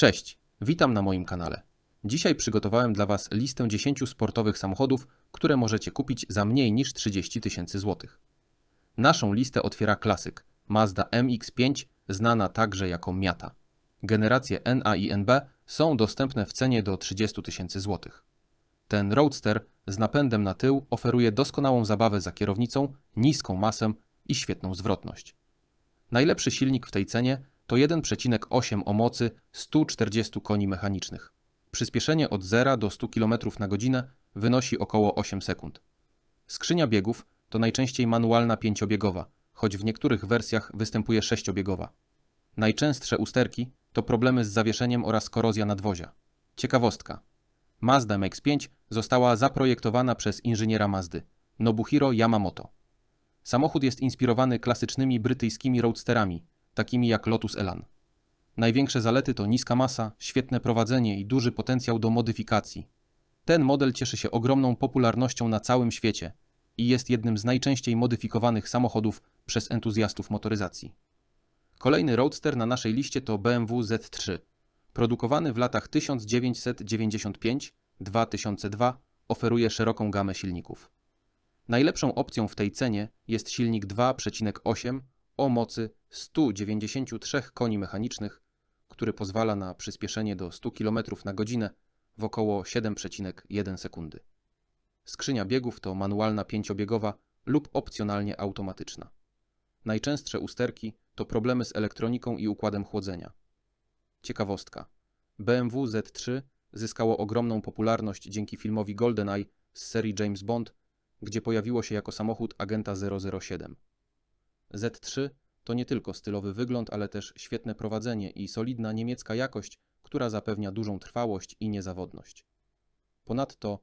Cześć, witam na moim kanale. Dzisiaj przygotowałem dla Was listę 10 sportowych samochodów, które możecie kupić za mniej niż 30 tysięcy złotych. Naszą listę otwiera klasyk Mazda MX-5, znana także jako Miata. Generacje NA i NB są dostępne w cenie do 30 tysięcy złotych. Ten Roadster z napędem na tył oferuje doskonałą zabawę za kierownicą, niską masę i świetną zwrotność. Najlepszy silnik w tej cenie to 1,8 o mocy 140 koni mechanicznych. Przyspieszenie od 0 do 100 km na godzinę wynosi około 8 sekund. Skrzynia biegów to najczęściej manualna pięciobiegowa, choć w niektórych wersjach występuje sześciobiegowa. Najczęstsze usterki to problemy z zawieszeniem oraz korozja nadwozia. Ciekawostka. Mazda MX-5 została zaprojektowana przez inżyniera Mazdy, Nobuhiro Yamamoto. Samochód jest inspirowany klasycznymi brytyjskimi roadsterami, takimi jak Lotus Elan. Największe zalety to niska masa, świetne prowadzenie i duży potencjał do modyfikacji. Ten model cieszy się ogromną popularnością na całym świecie i jest jednym z najczęściej modyfikowanych samochodów przez entuzjastów motoryzacji. Kolejny roadster na naszej liście to BMW Z3. Produkowany w latach 1995-2002 oferuje szeroką gamę silników. Najlepszą opcją w tej cenie jest silnik 2,8 o mocy 193 koni mechanicznych, który pozwala na przyspieszenie do 100 km na godzinę w około 7,1 sekundy. Skrzynia biegów to manualna pięciobiegowa lub opcjonalnie automatyczna. Najczęstsze usterki to problemy z elektroniką i układem chłodzenia. Ciekawostka. BMW Z3 zyskało ogromną popularność dzięki filmowi GoldenEye z serii James Bond, gdzie pojawiło się jako samochód agenta 007. Z3 to nie tylko stylowy wygląd, ale też świetne prowadzenie i solidna niemiecka jakość, która zapewnia dużą trwałość i niezawodność. Ponadto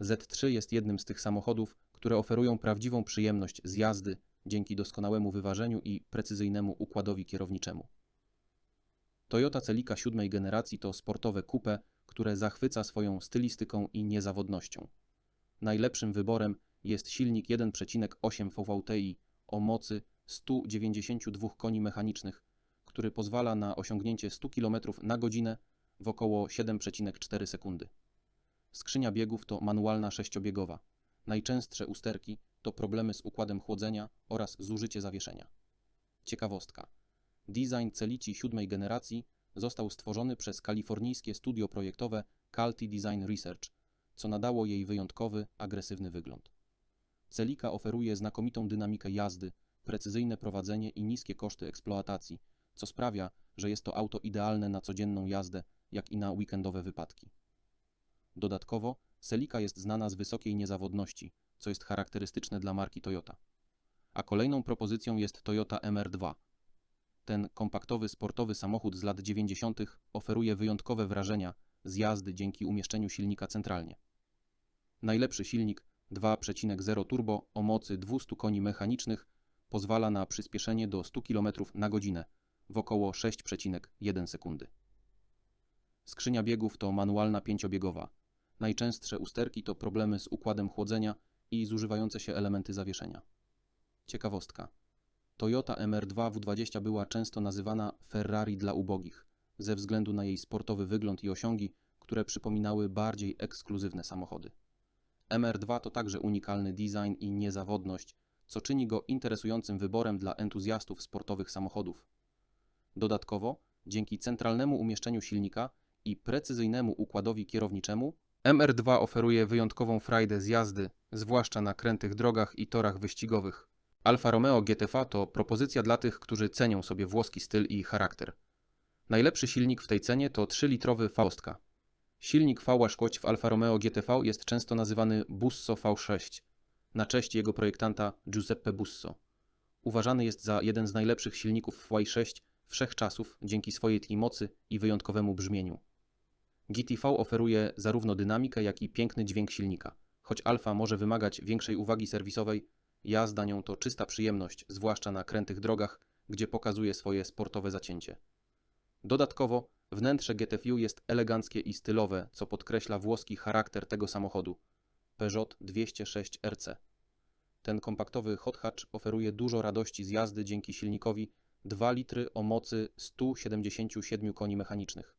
Z3 jest jednym z tych samochodów, które oferują prawdziwą przyjemność z jazdy dzięki doskonałemu wyważeniu i precyzyjnemu układowi kierowniczemu. Toyota Celica siódmej generacji to sportowe coupe, które zachwyca swoją stylistyką i niezawodnością. Najlepszym wyborem jest silnik 1,8 VVTi o mocy 192 koni mechanicznych, który pozwala na osiągnięcie 100 km na godzinę w około 7,4 sekundy. Skrzynia biegów to manualna sześciobiegowa. Najczęstsze usterki to problemy z układem chłodzenia oraz zużycie zawieszenia. Ciekawostka. Design Celici siódmej generacji został stworzony przez kalifornijskie studio projektowe Calti Design Research, co nadało jej wyjątkowy, agresywny wygląd. Celica oferuje znakomitą dynamikę jazdy, precyzyjne prowadzenie i niskie koszty eksploatacji, co sprawia, że jest to auto idealne na codzienną jazdę, jak i na weekendowe wypadki. Dodatkowo, Celica jest znana z wysokiej niezawodności, co jest charakterystyczne dla marki Toyota. A kolejną propozycją jest Toyota MR2. Ten kompaktowy sportowy samochód z lat 90. oferuje wyjątkowe wrażenia z jazdy dzięki umieszczeniu silnika centralnie. Najlepszy silnik 2.0 turbo o mocy 200 koni mechanicznych pozwala na przyspieszenie do 100 km na godzinę w około 6,1 sekundy. Skrzynia biegów to manualna pięciobiegowa. Najczęstsze usterki to problemy z układem chłodzenia i zużywające się elementy zawieszenia. Ciekawostka. Toyota MR2 W20 była często nazywana Ferrari dla ubogich, ze względu na jej sportowy wygląd i osiągi, które przypominały bardziej ekskluzywne samochody. MR2 to także unikalny design i niezawodność, co czyni go interesującym wyborem dla entuzjastów sportowych samochodów. Dodatkowo, dzięki centralnemu umieszczeniu silnika i precyzyjnemu układowi kierowniczemu, MR2 oferuje wyjątkową frajdę z jazdy, zwłaszcza na krętych drogach i torach wyścigowych. Alfa Romeo GTV to propozycja dla tych, którzy cenią sobie włoski styl i charakter. Najlepszy silnik w tej cenie to 3-litrowy Faustka. Silnik V8 w Alfa Romeo GTV jest często nazywany Busso V6, na cześć jego projektanta Giuseppe Busso. Uważany jest za jeden z najlepszych silników Y6 wszechczasów dzięki swojej tli mocy i wyjątkowemu brzmieniu. GTV oferuje zarówno dynamikę, jak i piękny dźwięk silnika. Choć Alfa może wymagać większej uwagi serwisowej, jazda nią to czysta przyjemność, zwłaszcza na krętych drogach, gdzie pokazuje swoje sportowe zacięcie. Dodatkowo wnętrze GTV jest eleganckie i stylowe, co podkreśla włoski charakter tego samochodu. Peugeot 206 RC. Ten kompaktowy hot hatch oferuje dużo radości z jazdy dzięki silnikowi 2 litry o mocy 177 koni mechanicznych.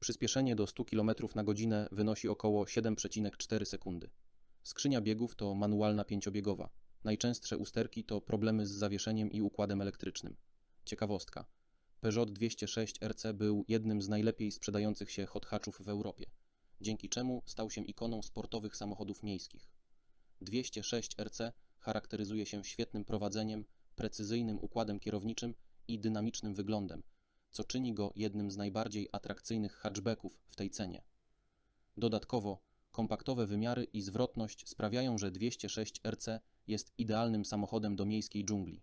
Przyspieszenie do 100 km na godzinę wynosi około 7,4 sekundy. Skrzynia biegów to manualna pięciobiegowa. Najczęstsze usterki to problemy z zawieszeniem i układem elektrycznym. Ciekawostka. Peugeot 206 RC był jednym z najlepiej sprzedających się hot hatchów w Europie, dzięki czemu stał się ikoną sportowych samochodów miejskich. 206 RC charakteryzuje się świetnym prowadzeniem, precyzyjnym układem kierowniczym i dynamicznym wyglądem, co czyni go jednym z najbardziej atrakcyjnych hatchbacków w tej cenie. Dodatkowo, kompaktowe wymiary i zwrotność sprawiają, że 206 RC jest idealnym samochodem do miejskiej dżungli.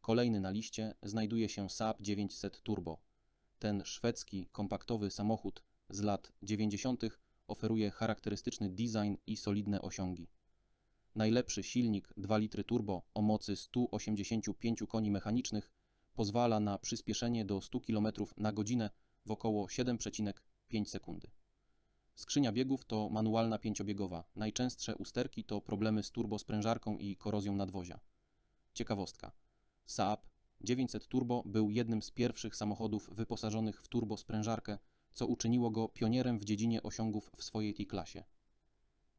Kolejny na liście znajduje się Saab 900 Turbo. Ten szwedzki, kompaktowy samochód z lat 90. oferuje charakterystyczny design i solidne osiągi. Najlepszy silnik 2 litry turbo o mocy 185 koni mechanicznych pozwala na przyspieszenie do 100 km na godzinę w około 7,5 sekundy. Skrzynia biegów to manualna pięciobiegowa. Najczęstsze usterki to problemy z turbosprężarką i korozją nadwozia. Ciekawostka. Saab 900 Turbo był jednym z pierwszych samochodów wyposażonych w turbosprężarkę, co uczyniło go pionierem w dziedzinie osiągów w swojej tej klasie.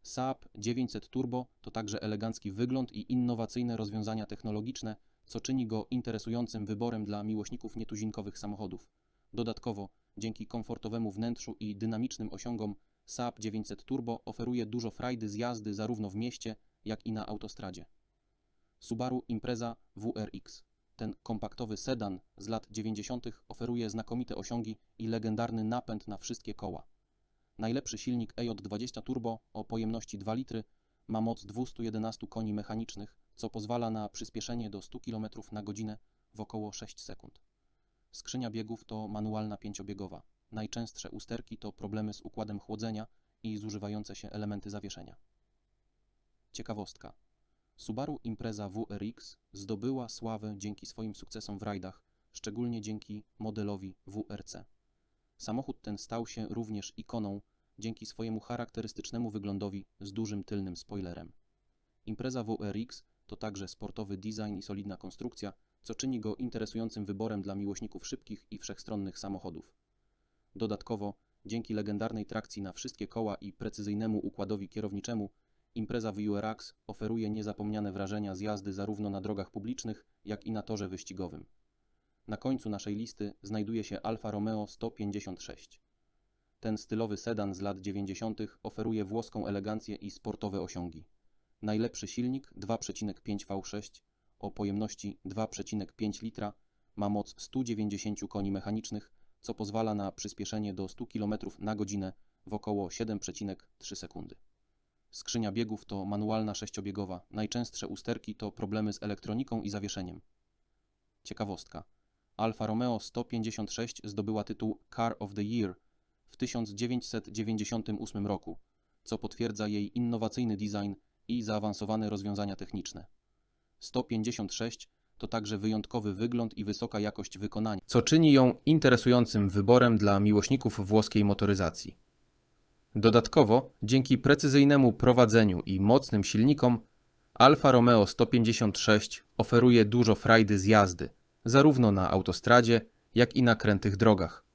Saab 900 Turbo to także elegancki wygląd i innowacyjne rozwiązania technologiczne, co czyni go interesującym wyborem dla miłośników nietuzinkowych samochodów. Dodatkowo, dzięki komfortowemu wnętrzu i dynamicznym osiągom, Saab 900 Turbo oferuje dużo frajdy z jazdy zarówno w mieście, jak i na autostradzie. Subaru Impreza WRX. Ten kompaktowy sedan z lat 90. oferuje znakomite osiągi i legendarny napęd na wszystkie koła. Najlepszy silnik EJ20 Turbo o pojemności 2 litry ma moc 211 koni mechanicznych, co pozwala na przyspieszenie do 100 km na godzinę w około 6 sekund. Skrzynia biegów to manualna pięciobiegowa. Najczęstsze usterki to problemy z układem chłodzenia i zużywające się elementy zawieszenia. Ciekawostka. Subaru Impreza WRX zdobyła sławę dzięki swoim sukcesom w rajdach, szczególnie dzięki modelowi WRC. Samochód ten stał się również ikoną dzięki swojemu charakterystycznemu wyglądowi z dużym tylnym spoilerem. Impreza WRX to także sportowy design i solidna konstrukcja, co czyni go interesującym wyborem dla miłośników szybkich i wszechstronnych samochodów. Dodatkowo, dzięki legendarnej trakcji na wszystkie koła i precyzyjnemu układowi kierowniczemu, impreza w URX oferuje niezapomniane wrażenia z jazdy zarówno na drogach publicznych, jak i na torze wyścigowym. Na końcu naszej listy znajduje się Alfa Romeo 156. Ten stylowy sedan z lat 90. oferuje włoską elegancję i sportowe osiągi. Najlepszy silnik 2,5 V6 o pojemności 2,5 litra ma moc 190 koni mechanicznych, co pozwala na przyspieszenie do 100 km na godzinę w około 7,3 sekundy. Skrzynia biegów to manualna sześciobiegowa. Najczęstsze usterki to problemy z elektroniką i zawieszeniem. Ciekawostka. Alfa Romeo 156 zdobyła tytuł Car of the Year w 1998 roku, co potwierdza jej innowacyjny design i zaawansowane rozwiązania techniczne. 156 to także wyjątkowy wygląd i wysoka jakość wykonania, co czyni ją interesującym wyborem dla miłośników włoskiej motoryzacji. Dodatkowo, dzięki precyzyjnemu prowadzeniu i mocnym silnikom, Alfa Romeo 156 oferuje dużo frajdy z jazdy, zarówno na autostradzie, jak i na krętych drogach.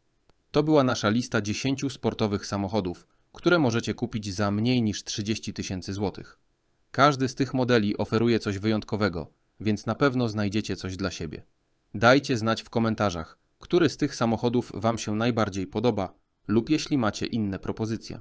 To była nasza lista 10 sportowych samochodów, które możecie kupić za mniej niż 30 tysięcy złotych. Każdy z tych modeli oferuje coś wyjątkowego, więc na pewno znajdziecie coś dla siebie. Dajcie znać w komentarzach, który z tych samochodów Wam się najbardziej podoba, lub jeśli macie inne propozycje.